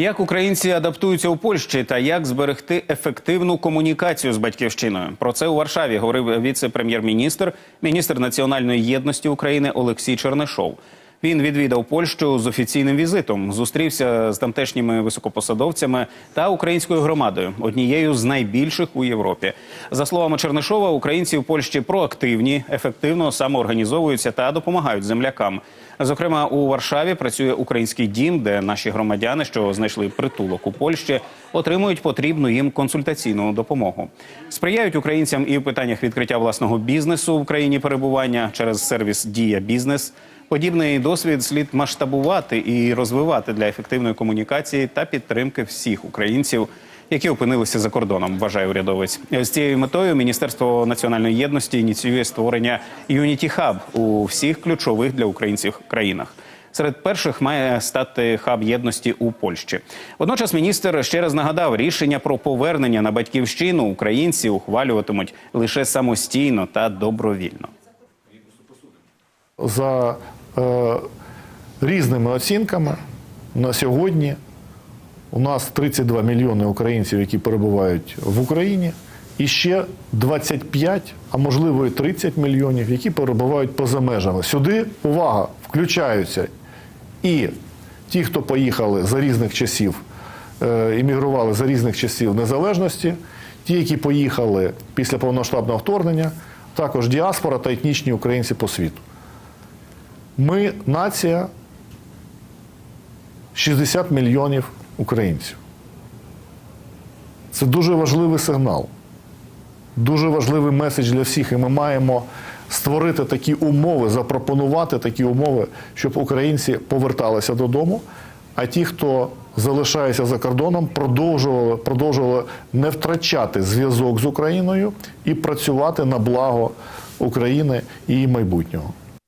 Як українці адаптуються у Польщі та як зберегти ефективну комунікацію з батьківщиною? Про це у Варшаві говорив віце-прем'єр-міністр, міністр національної єдності України Олексій Чернишов. Він відвідав Польщу з офіційним візитом, зустрівся з тамтешніми високопосадовцями та українською громадою, однією з найбільших у Європі. За словами Чернишова, українці в Польщі проактивні, ефективно самоорганізовуються та допомагають землякам. Зокрема, у Варшаві працює український дім, де наші громадяни, що знайшли притулок у Польщі, отримують потрібну їм консультаційну допомогу. Сприяють українцям і в питаннях відкриття власного бізнесу в країні перебування через сервіс Дія бізнес. Подібний досвід слід масштабувати і розвивати для ефективної комунікації та підтримки всіх українців, які опинилися за кордоном. Вважає урядовець з цією метою. Міністерство національної єдності ініціює створення Unity Hub у всіх ключових для українців країнах. Серед перших має стати хаб єдності у Польщі. Водночас міністр ще раз нагадав, рішення про повернення на батьківщину українці ухвалюватимуть лише самостійно та добровільно. за різними оцінками на сьогодні у нас 32 мільйони українців, які перебувають в Україні, і ще 25, а можливо і 30 мільйонів, які перебувають поза межами. Сюди увага включаються і ті, хто поїхали за різних часів, е, іммігрували за різних часів незалежності, ті, які поїхали після повноштабного вторгнення, також діаспора та етнічні українці по світу. Ми нація 60 мільйонів українців. Це дуже важливий сигнал, дуже важливий меседж для всіх. І ми маємо створити такі умови, запропонувати такі умови, щоб українці поверталися додому, а ті, хто залишається за кордоном, продовжували, продовжували не втрачати зв'язок з Україною і працювати на благо України і її майбутнього.